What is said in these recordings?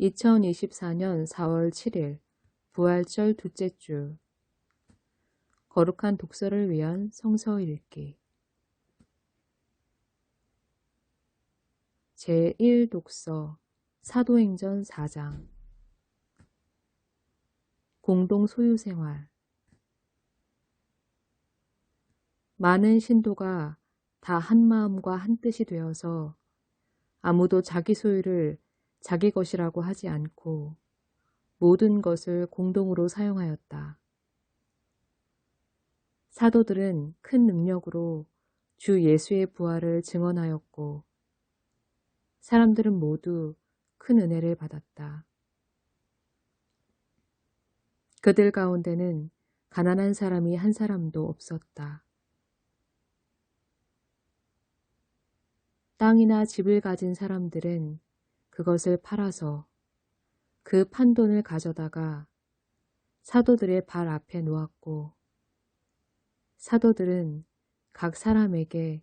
2024년 4월 7일 부활절 둘째 주 거룩한 독서를 위한 성서 읽기. 제1독서 사도행전 4장. 공동 소유 생활. 많은 신도가 다 한마음과 한뜻이 되어서 아무도 자기 소유를 자기 것이라고 하지 않고 모든 것을 공동으로 사용하였다. 사도들은 큰 능력으로 주 예수의 부활을 증언하였고 사람들은 모두 큰 은혜를 받았다. 그들 가운데는 가난한 사람이 한 사람도 없었다. 땅이나 집을 가진 사람들은 그것을 팔아서 그 판돈을 가져다가 사도들의 발 앞에 놓았고 사도들은 각 사람에게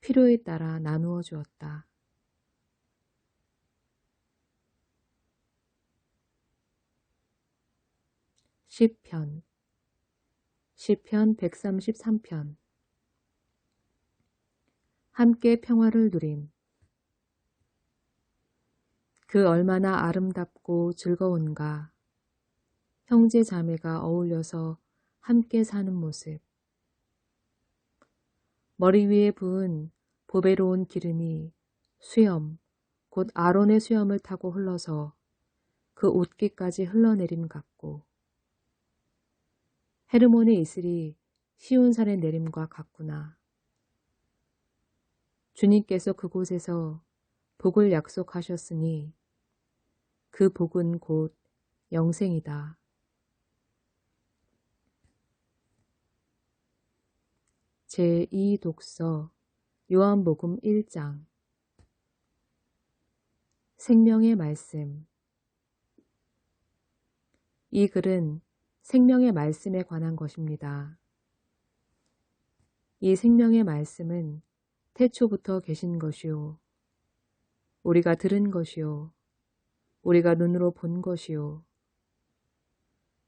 필요에 따라 나누어 주었다. 시편 시편 133편 함께 평화를 누림 그 얼마나 아름답고 즐거운가. 형제 자매가 어울려서 함께 사는 모습. 머리 위에 부은 보배로운 기름이 수염, 곧 아론의 수염을 타고 흘러서 그 옷깃까지 흘러내림 같고 헤르몬의 이슬이 시온산의 내림과 같구나. 주님께서 그곳에서 복을 약속하셨으니 그 복은 곧 영생이다. 제2독서 요한복음 1장 생명의 말씀 이 글은 생명의 말씀에 관한 것입니다. 이 생명의 말씀은 태초부터 계신 것이요. 우리가 들은 것이요. 우리가 눈으로 본 것이요.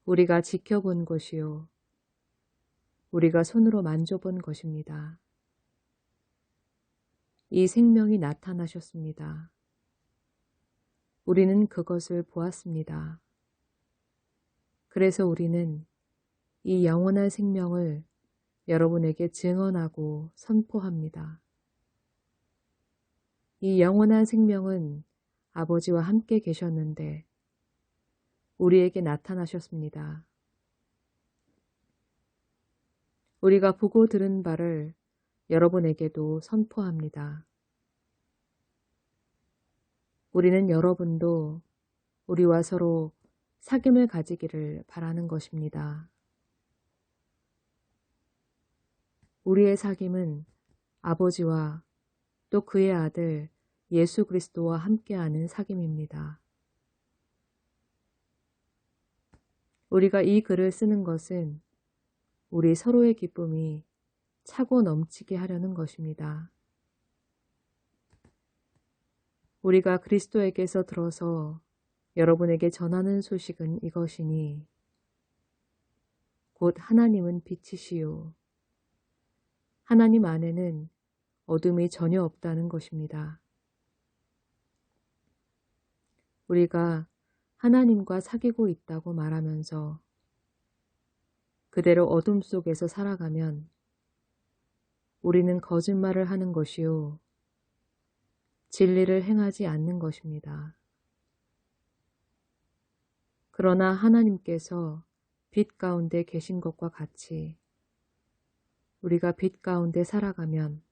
우리가 지켜본 것이요. 우리가 손으로 만져본 것입니다. 이 생명이 나타나셨습니다. 우리는 그것을 보았습니다. 그래서 우리는 이 영원한 생명을 여러분에게 증언하고 선포합니다. 이 영원한 생명은 아버지와 함께 계셨는데 우리에게 나타나셨습니다. 우리가 보고 들은 바를 여러분에게도 선포합니다. 우리는 여러분도 우리와 서로 사귐을 가지기를 바라는 것입니다. 우리의 사귐은 아버지와 또 그의 아들 예수 그리스도와 함께하는 사귐입니다. 우리가 이 글을 쓰는 것은 우리 서로의 기쁨이 차고 넘치게 하려는 것입니다. 우리가 그리스도에게서 들어서 여러분에게 전하는 소식은 이것이니 곧 하나님은 빛이시요 하나님 안에는 어둠이 전혀 없다는 것입니다. 우리가 하나님과 사귀고 있다고 말하면서 그대로 어둠 속에서 살아가면 우리는 거짓말을 하는 것이요. 진리를 행하지 않는 것입니다. 그러나 하나님께서 빛 가운데 계신 것과 같이 우리가 빛 가운데 살아가면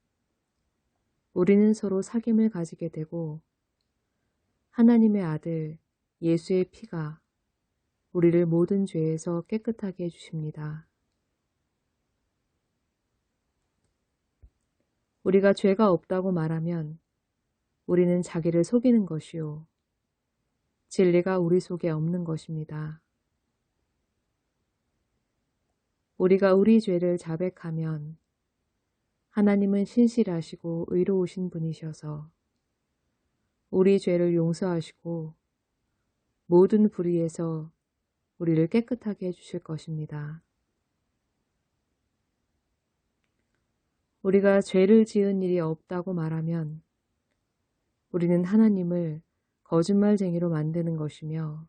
우리는 서로 사귐을 가지게 되고 하나님의 아들 예수의 피가 우리를 모든 죄에서 깨끗하게 해주십니다. 우리가 죄가 없다고 말하면 우리는 자기를 속이는 것이요. 진리가 우리 속에 없는 것입니다. 우리가 우리 죄를 자백하면 하나님은 신실하시고 의로우신 분이셔서 우리 죄를 용서하시고 모든 불의에서 우리를 깨끗하게 해주실 것입니다. 우리가 죄를 지은 일이 없다고 말하면 우리는 하나님을 거짓말쟁이로 만드는 것이며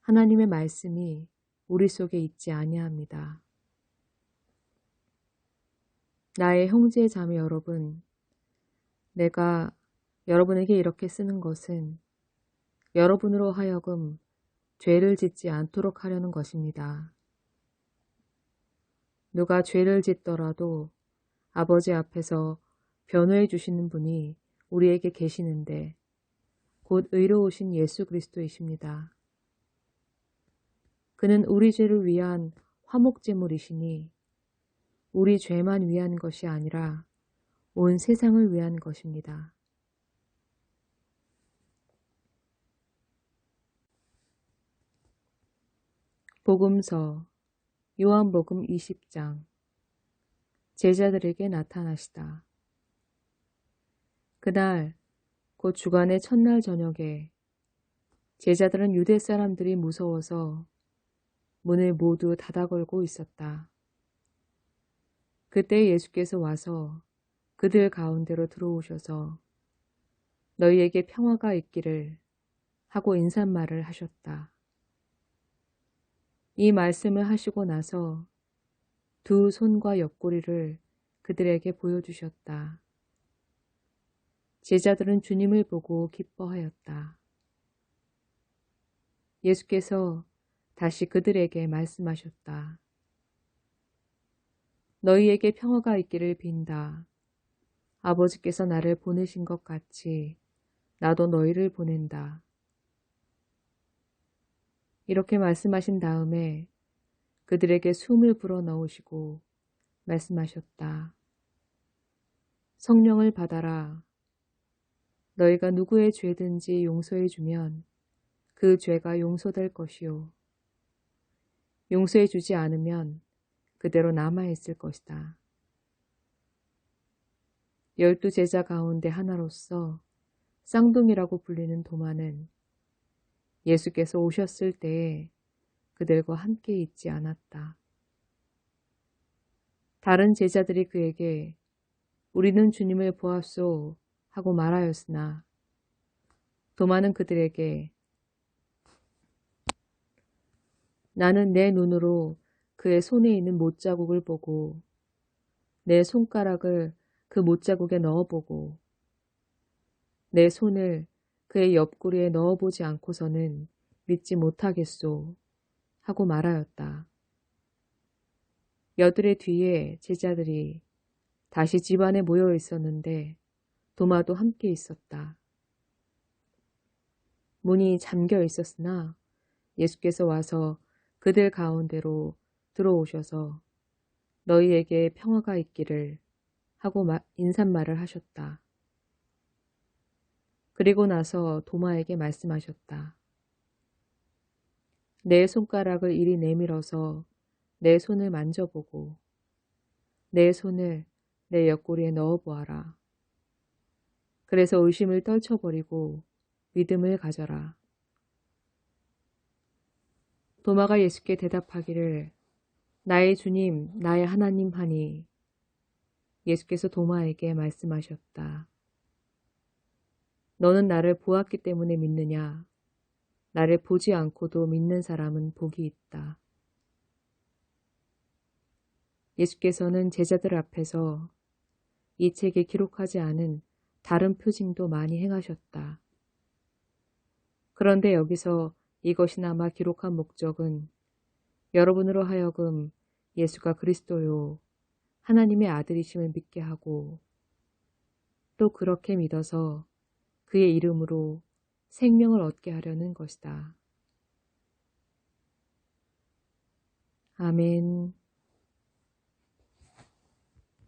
하나님의 말씀이 우리 속에 있지 아니합니다. 나의 형제 자매 여러분, 내가 여러분에게 이렇게 쓰는 것은 여러분으로 하여금 죄를 짓지 않도록 하려는 것입니다. 누가 죄를 짓더라도 아버지 앞에서 변호해 주시는 분이 우리에게 계시는데 곧 의로우신 예수 그리스도이십니다. 그는 우리 죄를 위한 화목제물이시니 우리 죄만 위한 것이 아니라 온 세상을 위한 것입니다. 복음서 요한복음 20장 제자들에게 나타나시다. 그날 곧 주간의 첫날 저녁에 제자들은 유대 사람들이 무서워서 문을 모두 닫아 걸고 있었다. 그때 예수께서 와서 그들 가운데로 들어오셔서 너희에게 평화가 있기를 하고 인사말을 하셨다. 이 말씀을 하시고 나서 두 손과 옆구리를 그들에게 보여주셨다. 제자들은 주님을 보고 기뻐하였다. 예수께서 다시 그들에게 말씀하셨다. 너희에게 평화가 있기를 빈다. 아버지께서 나를 보내신 것 같이 나도 너희를 보낸다. 이렇게 말씀하신 다음에 그들에게 숨을 불어 넣으시고 말씀하셨다. 성령을 받아라. 너희가 누구의 죄든지 용서해 주면 그 죄가 용서될 것이요. 용서해 주지 않으면 그대로 남아있을 것이다. 열두 제자 가운데 하나로서 쌍둥이라고 불리는 도마는 예수께서 오셨을 때에 그들과 함께 있지 않았다. 다른 제자들이 그에게 우리는 주님을 보았소 하고 말하였으나 도마는 그들에게 나는 내 눈으로 그의 손에 있는 못자국을 보고 내 손가락을 그 못자국에 넣어보고 내 손을 그의 옆구리에 넣어보지 않고서는 믿지 못하겠소 하고 말하였다. 여들의 뒤에 제자들이 다시 집안에 모여 있었는데 도마도 함께 있었다. 문이 잠겨 있었으나 예수께서 와서 그들 가운데로 들어오셔서 너희에게 평화가 있기를 하고 인사말을 하셨다. 그리고 나서 도마에게 말씀하셨다. 내 손가락을 이리 내밀어서 내 손을 만져보고 내 손을 내 옆구리에 넣어보아라. 그래서 의심을 떨쳐버리고 믿음을 가져라. 도마가 예수께 대답하기를 나의 주님, 나의 하나님 하니 예수께서 도마에게 말씀하셨다. 너는 나를 보았기 때문에 믿느냐? 나를 보지 않고도 믿는 사람은 복이 있다. 예수께서는 제자들 앞에서 이 책에 기록하지 않은 다른 표징도 많이 행하셨다. 그런데 여기서 이것이나마 기록한 목적은 여러분으로 하여금 예수가 그리스도요 하나님의 아들이심을 믿게 하고 또 그렇게 믿어서 그의 이름으로 생명을 얻게 하려는 것이다. 아멘.